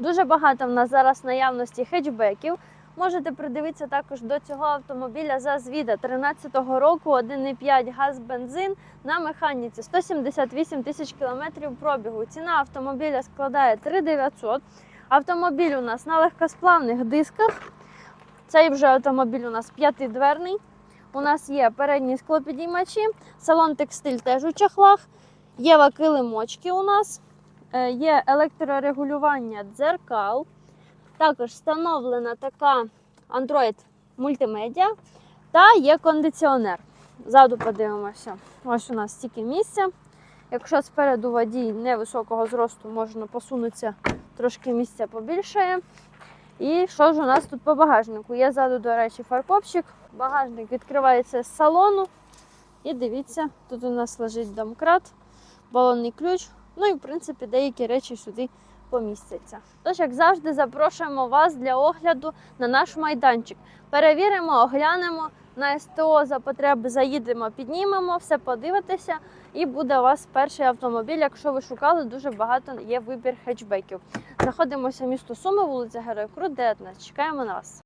Дуже багато в нас зараз наявності хетчбеків. Можете придивитися також до цього автомобіля за звіда 13-го року 1,5 газ бензин на механіці 178 тисяч кілометрів пробігу. Ціна автомобіля складає 3900. Автомобіль у нас на легкосплавних дисках. Цей вже автомобіль у нас п'ятидверний. У нас є передні склопідіймачі, салон текстиль теж у чахлах, є килимочки у нас, є електрорегулювання дзеркал. Також встановлена така Android мультимедіа та є кондиціонер. Ззаду подивимося. Ось у нас стільки місця. Якщо спереду водій невисокого зросту, можна посунутися трошки місця побільшає. І що ж у нас тут по багажнику? Є ззаду, до речі, фаркопчик. Багажник відкривається з салону. І дивіться, тут у нас лежить домкрат, балонний ключ. Ну і в принципі деякі речі сюди помістяться. Тож, як завжди, запрошуємо вас для огляду на наш майданчик. Перевіримо, оглянемо на СТО за потреби, заїдемо, піднімемо, все подивитися, і буде у вас перший автомобіль. Якщо ви шукали, дуже багато є вибір хетчбеків. Знаходимося в місто Суми, вулиця Герой Крут, 19. Чекаємо на вас.